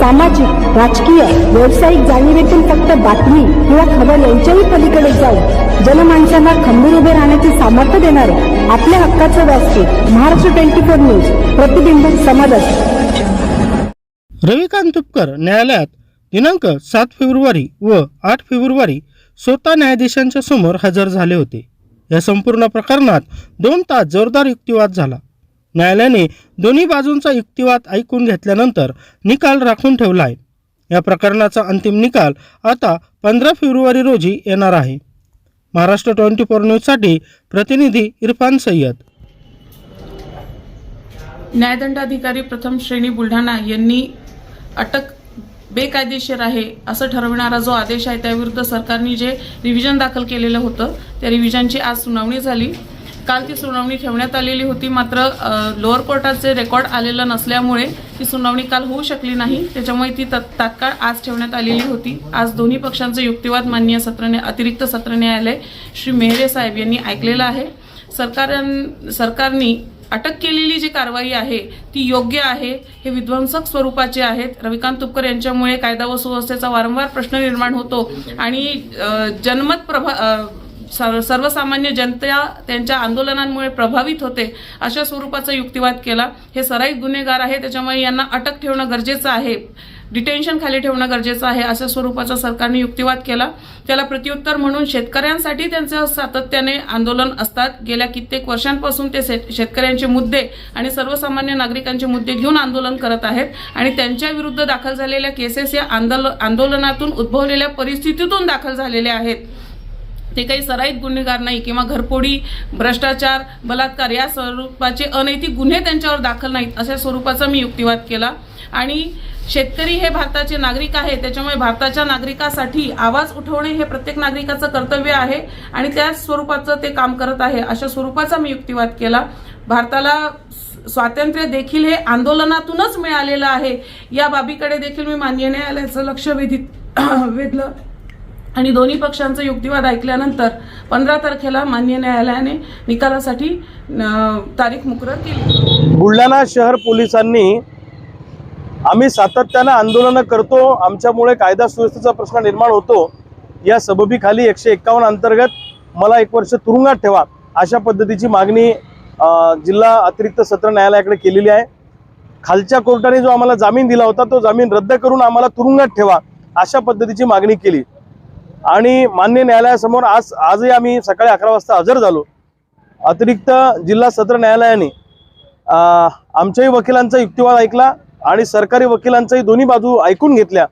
सामाजिक राजकीय व्यावसायिक जाणीवेतून फक्त बातमी किंवा खबर यांच्याही पलीकडे जाऊन जनमानसांना खंबीर उभे राहण्याचे सामर्थ्य देणारे आपल्या हक्काचं व्यासपीठ महाराष्ट्र ट्वेंटी फोर न्यूज प्रतिबिंब समाजात रविकांत तुपकर न्यायालयात दिनांक सात फेब्रुवारी व आठ फेब्रुवारी स्वतः न्यायाधीशांच्या समोर हजर झाले होते. या संपूर्ण प्रकरणात दोन तास जोरदार युक्तिवाद झाला. न्यायालयाने दोन्ही बाजूंचा युक्तिवाद ऐकून घेतल्यानंतर निकाल राखून ठेवला आहे या प्रकरणाचा अंतिम निकाल आता पंधरा फेब्रुवारी रोजी येणार आहे. महाराष्ट्र ट्वेंटी फोर न्यूजसाठी प्रतिनिधी इरफान सय्यद. न्यायदंडाधिकारी प्रथम श्रेणी बुलढाणा यांनी अटक बेकायदेशीर आहे असं ठरविणारा जो आदेश आहे त्याविरुद्ध सरकारने जे रिव्हिजन दाखल केलेलं होतं त्या रिव्हिजनची आज सुनावणी झाली. काल ती सुनावणी ठेवण्यात आलेली होती. मात्र लोअर कोर्टाचे रेकॉर्ड आलेलं नसल्यामुळे ती सुनावणी काल होऊ शकली नाही. त्याच्यामुळे ती तात्काळ आज ठेवण्यात आलेली होती. आज दोन्ही पक्षांचे युक्तिवाद माननीय सत्र अतिरिक्त सत्र न्यायालय श्री मेहरे साहेब यांनी ऐकलेलं आहे. सरकार सरकारनी अटक केलेली जी कारवाई आहे ती योग्य आहे. हे विध्वंसक स्वरूपाचे आहेत. रविकांत तुपकर यांच्यामुळे कायदा व सुव्यवस्थेचा वारंवार प्रश्न निर्माण होतो आणि जनमत प्रभा सर्व- सर्वसामान्य जनता त्यांच्या आंदोलनांमुळे प्रभावित होते अशा स्वरूपाचा युक्तिवाद केला. हे सराईत गुन्हेगार आहे त्याच्यामुळे यांना अटक ठेवणं गरजेचं आहे डिटेन्शन खाली ठेवणं गरजेचं आहे अशा स्वरूपाचा सरकारने युक्तिवाद केला. त्याला प्रत्युत्तर म्हणून शेतकऱ्यांसाठी त्यांचं सातत्याने आंदोलन असतात. गेल्या कित्येक वर्षांपासून ते शेतकऱ्यांचे मुद्दे आणि सर्वसामान्य नागरिकांचे मुद्दे घेऊन आंदोलन करत आहेत आणि त्यांच्या विरुद्ध दाखल झालेल्या केसेस या आंदोल आंदोलनातून उद्भवलेल्या परिस्थितीतून दाखल झालेल्या आहेत. ते काही सराईत गुन्हेगार नाही किंवा घरपोडी भ्रष्टाचार बलात्कार या स्वरूपाचे अनैतिक गुन्हे त्यांच्यावर दाखल नाहीत अशा स्वरूपाचा मी युक्तिवाद केला. आणि शेतकरी हे भारताचे नागरिक आहे त्याच्यामुळे भारताच्या नागरिकासाठी आवाज उठवणे हे प्रत्येक नागरिकाचं कर्तव्य आहे आणि त्या स्वरूपाचं ते काम करत आहे अशा स्वरूपाचा मी युक्तिवाद केला. भारताला स्वातंत्र्य देखील हे आंदोलनातूनच मिळालेलं आहे या बाबीकडे देखील मी मान्य न्यायालयाचं लक्ष वेधित वेधलं. आणि दोन्ही पक्षांचा युक्तिवाद ऐकल्यानंतर पंधरा तारखेला मान्य न्यायालयाने निकालासाठी तारीख मुकरर केली. बुलढाणा शहर पोलिसांनी आम्ही सातत्यानं आंदोलनं करतो आमच्यामुळे कायदा सुव्यवस्थेचा प्रश्न निर्माण होतो या सबबीखाली एकशे एक्कावन्न अंतर्गत मला एक वर्ष तुरुंगात ठेवा अशा पद्धतीची मागणी जिल्हा अतिरिक्त सत्र न्यायालयाकडे केलेली आहे. खालच्या कोर्टाने जो आम्हाला जामीन दिला होता तो जामीन रद्द करून आम्हाला तुरुंगात ठेवा अशा पद्धतीची मागणी केली. आणि मान्य न्यायालयासमोर आज आजही आम्ही सकाळी अकरा वाजता हजर झालो. अतिरिक्त जिल्हा सत्र न्यायालयाने आमच्याही वकिलांचा युक्तिवाद ऐकला आणि सरकारी वकिलांचाही दोन्ही बाजू ऐकून घेतल्या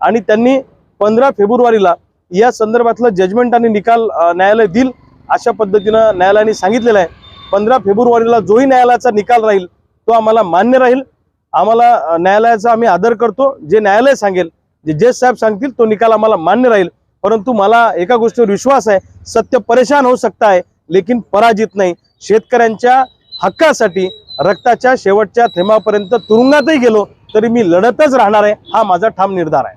आणि त्यांनी पंधरा फेब्रुवारीला या संदर्भातलं जजमेंट आणि निकाल न्यायालय देईल अशा पद्धतीनं न्यायालयाने सांगितलेलं आहे. पंधरा फेब्रुवारीला जोही न्यायालयाचा निकाल राहील तो आम्हाला मान्य राहील. आम्हाला न्यायालयाचा आम्ही आदर करतो. जे न्यायालय सांगेल जे जज साहेब सांगतील तो निकाल आम्हाला मान्य राहील. परंतु मला एका गोष्टीवर विश्वास आहे सत्य परेशान होऊ शकता आहे लेकिन पराजित नाही. शेतकऱ्यांच्या हक्कासाठी रक्ताच्या शेवटच्या थेंबापर्यंत तुरुंगातही गेलो तरी मी लढतच राहणार आहे हा माझा ठाम निर्धार आहे.